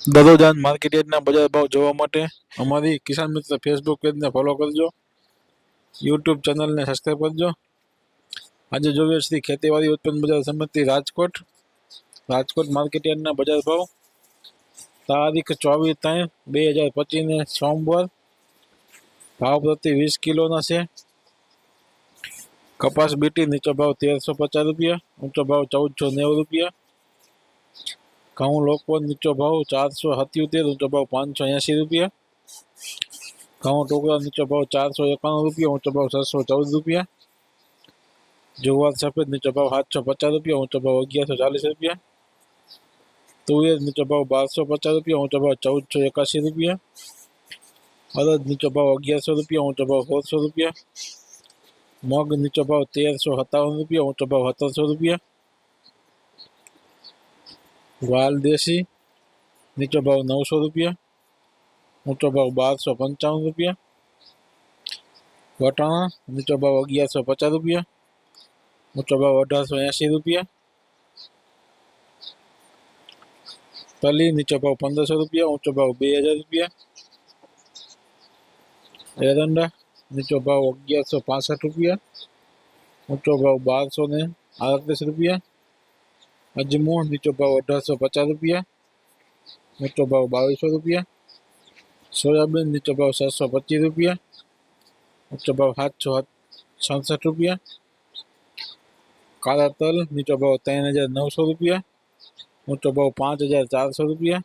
દરરોજ માર્કેટ યાર્ડના બજાર ભાવ જોવા માટે અમારી કિસાન મિત્ર ફેસબુક પેજને ફોલો કરજો. યુટ્યુબ ચેનલને સબસ્ક્રાઈબ કરજો. આજે જોઈએ શ્રી ખેતીવાડી ઉત્પન્ન બજાર સમિતિ રાજકોટ. રાજકોટ માર્કેટ યાર્ડના બજાર ભાવ. તારીખ ચોવીસ ત્રણ બે હજાર પચીસને સોમવાર. ભાવ પ્રતિ વીસ કિલોના છે. કપાસ બીટી નીચો ભાવ તેરસો પચાસ રૂપિયા, ઊંચો ભાવ ચૌદસો નેવું રૂપિયા. ઘઉં લોકો નીચો ભાવ ચારસો સત્યોતેર ઊંચો ભાવ પાંચસો એંસી રૂપિયા ઘઉં ટોકરા નીચો ભાવ ચારસો એકાણું રૂપિયા ઊંચો ભાવ છસો ચૌદ રૂપિયા જુવાર સફેદ નીચો ભાવ સાતસો પચાસ રૂપિયા ઊંચો ભાવ અગિયારસો ચાલીસ રૂપિયા તુવેર નીચો ભાવ બારસો પચાસ રૂપિયા ઊંચો ભાવ ચૌદસો એકાસી રૂપિયા અડદ નીચો ભાવ અગિયારસો રૂપિયા ઊંચો ભાવ સોળસો રૂપિયા મગ નીચો ભાવ તેરસો સત્તાવન રૂપિયા ઊંચો ભાવ સત્તરસો રૂપિયા વાલ દેશી નીચો ભાવ નવસો રૂપિયા ઊંચો ભાવ બારસો પંચાવન રૂપિયા વટાણા નીચો ભાવ અગિયારસો પચાસ રૂપિયા ઊંચો ભાવ અઢારસો એંસી રૂપિયા તલી નીચો ભાવ પંદરસો રૂપિયા ઊંચો ભાવ બે હજાર રૂપિયા એરંડા નીચો ભાવ અગિયારસો પાસઠ રૂપિયા ઊંચો ભાવ બારસો ને આડત્રીસ રૂપિયા अजमो नीचो भाव अठारह सौ पचास रुपया, मीठो भाव बाईस सौ रुपया, सोयाबीन नीचो भाव सात सौ पच्चीस रुपया ऊंचो भाव सात सौ सड़सठ रुपया, काला तल नीचो भाव तीन हज़ार नौ सौ रुपया ऊंचो भाव पाँच हज़ार चार सौ रुपया,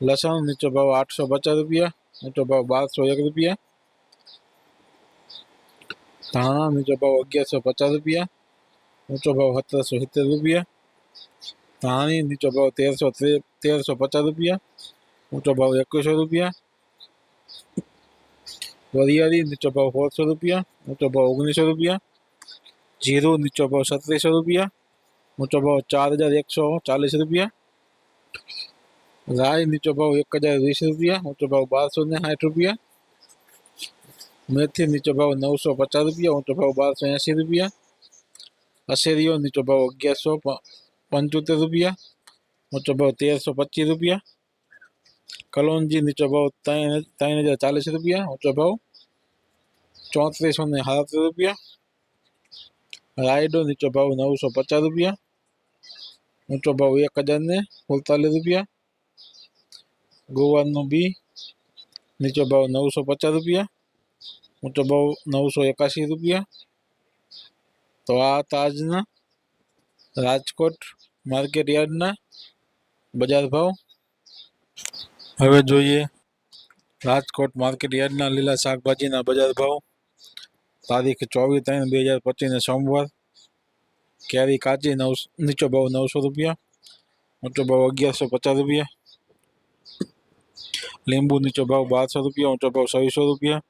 लसन नीचो भाव आठ सौ पचास रुपया ऊंचो भाव बारह सौ एक रुपया धाणा नीचो भाव अगियार सौ पचास रुपया રૂપિયા ઊંચો ભાવ સત્તરસો સિત્તેર રૂપિયા ધાણી નીચો ભાવ તેરસો તેરસો પચાસ રૂપિયા ઊંચો ભાવ એકવીસો રૂપિયા વરિયાળી નીચો ભાવ સોળસો રૂપિયા ઊંચો ભાવ ઓગણીસો રૂપિયા જીરું નીચો ભાવ સત્રીસો રૂપિયા ઊંચો ભાવ ચાર હજાર એકસો ચાલીસ રૂપિયા રાય નીચો ભાવ એક હજાર વીસ રૂપિયા ઊંચો ભાવ બારસો ને સાઠ રૂપિયા મેથી નીચો ભાવ નવસો પચાસ રૂપિયા ઊંચો ભાવ બારસો એંસી રૂપિયા અશેરીઓ નીચો ભાવ અગિયારસો પંચોતેર રૂપિયા ઊંચો ભાવ તેરસો પચીસ રૂપિયા કલોંજી નીચો ભાવ ત્રણ ત્રણ હજાર ચાલીસ રૂપિયા ઊંચો ભાવ ચોત્રીસો ને સાડત્રીસ રૂપિયા રાયડો નીચો ભાવ નવસો પચાસ રૂપિયા ઊંચો ભાવ એક હજાર ને સુડતાલીસ રૂપિયા ગોવાનું બી નીચો ભાવ નવસો પચાસ રૂપિયા ઊંચો ભાવ નવસો એકાસી રૂપિયા તો આ તાજના રાજકોટ માર્કેટ યાર્ડના બજાર ભાવ હવે જોઈએ રાજકોટ માર્કેટ યાર્ડના લીલા શાકભાજીના બજાર ભાવ તારીખ ચોવીસ ત્રણ બે હજાર પચીસને સોમવાર કેરી કાચી નવ નીચો ભાવ નવસો રૂપિયા ઊંચો ભાવ અગિયારસો પચાસ રૂપિયા લીંબુ નીચો ભાવ બારસો રૂપિયા ઊંચો ભાવ છવ્વીસો રૂપિયા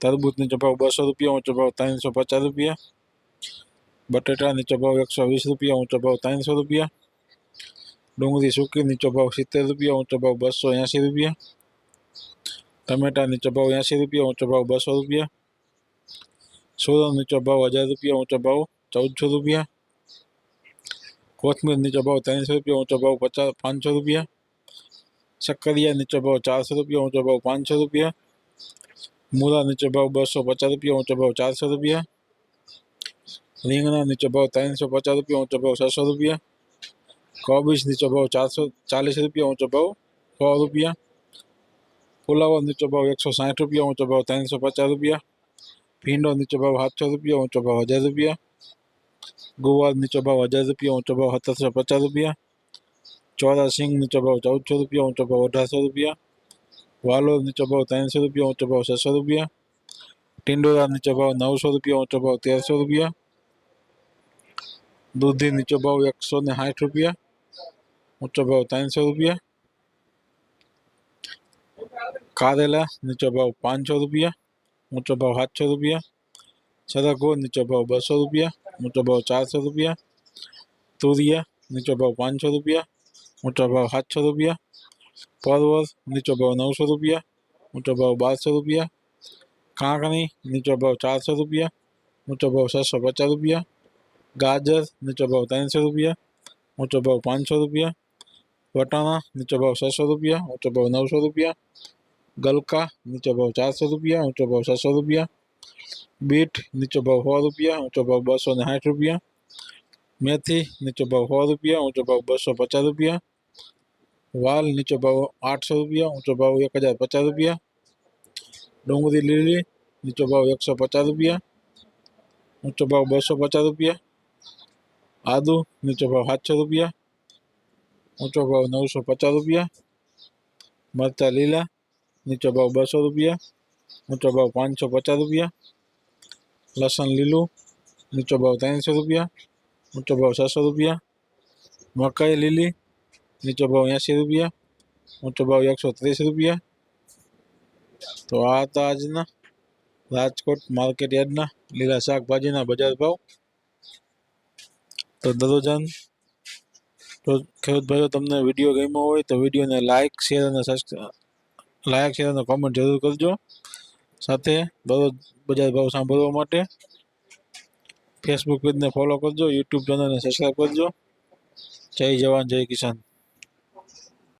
તરબૂચ નીચો ભાવ બસો રૂપિયા ઊંચો ભાવ ત્રણસો પચાસ રૂપિયા બટેટા નીચો ભાવ એકસો વીસ રૂપિયા ઊંચો ભાવ ત્રણસો રૂપિયા ડુંગળી સૂકી નીચો ભાવ સિત્તેર રૂપિયા ઊંચો ભાવ બસો એંસી રૂપિયા ટમેટા નીચો ભાવ એંસી રૂપિયા ઊંચો ભાવ બસો રૂપિયા સોરણ નીચો ભાવ હજાર રૂપિયા ઊંચો ભાવ ચૌદસો રૂપિયા કોથમીર નીચો ભાવ ત્રણસો રૂપિયા ઊંચો ભાવ પચાસ પાંચસો રૂપિયા શક્કરિયા નીચો ભાવ ચારસો રૂપિયા ઊંચો ભાવ પાંચસો રૂપિયા મૂળા નીચો ભાવ બસો પચાસ રૂપિયા ઊંચો ભાવ ચારસો રૂપિયા રીંગણા નીચો ભાવ ત્રણસો પચાસ રૂપિયા ઊંચો ભાવ છસો રૂપિયા કોબીજ નીચો ભાવ ચારસો ચાલીસ રૂપિયા ઊંચો ભાવ સો રૂપિયા ફુલાવર નીચો ભાવ એકસો સાઠ રૂપિયા ઊંચો ભાવ ત્રણસો પચાસ રૂપિયા ભીંડો નીચો ભાવ સાતસો રૂપિયા ઊંચો ભાવ હજાર રૂપિયા ગુવાર નીચો ભાવ હજાર રૂપિયા ઊંચો ભાવ સત્તરસો પચાસ રૂપિયા ચોરા સિંગ નીચો ભાવ ચૌદસો રૂપિયા ઊંચો ભાવ અઢારસો રૂપિયા વાલોર નીચો ભાવ ત્રણસો રૂપિયા ઊંચો ભાવ છસો રૂપિયા ટિંડોરા નીચો ભાવ નવસો રૂપિયા ઊંચો ભાવ તેરસો રૂપિયા દૂધી નીચો ભાવ એકસો ને સાઠ રૂપિયા ઊંચો ભાવ ત્રણસો રૂપિયા કારેલા નીચો ભાવ પાંચસો રૂપિયા ઊંચો ભાવ સાતસો રૂપિયા સરગવો નીચો ભાવ બસો રૂપિયા ઊંચો ભાવ ચારસો રૂપિયા તુરિયા નીચો ભાવ પાંચસો રૂપિયા ઊંચો ભાવ સાતસો રૂપિયા પરવર નીચો ભાવ નવસો રૂપિયા ઊંચો ભાવ બારસો રૂપિયા કાંકણી નીચો ભાવ ચારસો રૂપિયા ઊંચો ભાવ છસો પચાસ રૂપિયા गाजर नीचो भाव तीन सौ रुपया ऊँचो भाव पाँच सौ रुपया वटाणा नीचो भाव छः सौ रुपया ऊँचो भाव नौ सौ रुपया गलका नीचो भाव चार सौ रुपया ऊँचो भाव छः सौ रुपया बीट नीचो भाव सौ रुपया ऊँचो भाव बसो ने साठ रुपया मेथी नीचो भाव सौ रुपया ऊँचो भाव बसो पचास रुपया वाल नीचो भाव आठ सौ रुपया ऊँचो भाव एक हज़ार पचास रुपया डोंगरी लीली नीचो भाव एक सौ पचास रुपया ऊँचो भाव बसो पचास रुपया આદુ નીચો ભાવ સાતસો રૂપિયા ઊંચો ભાવ નવસો પચાસ રૂપિયા મરચાં લીલા નીચો ભાવ બસો રૂપિયા ઊંચો ભાવ પાંચસો પચાસ રૂપિયા લસણ લીલું નીચો ભાવ ત્રણસો રૂપિયા ઊંચો ભાવ છસો રૂપિયા મકાઈ લીલી નીચો ભાવ એંસી રૂપિયા ઊંચો ભાવ એકસો ત્રીસ રૂપિયા તો આ હતા આજના રાજકોટ માર્કેટ યાર્ડના લીલા શાકભાજીના બજાર ભાવ તો દરરોજન તો ખેડૂત તમને વીડિયો ગમ્યો હોય તો વિડીયોને લાઇક શેર અને લાઇક શેર અને કોમેન્ટ જરૂર કરજો. સાથે દરરોજ બજાર ભાવ સાંભળવા માટે ફેસબુક પેજને ફોલો કરજો યુટ્યુબ ચેનલને સબસ્ક્રાઈબ કરજો. જય જવાન, જય કિસાન.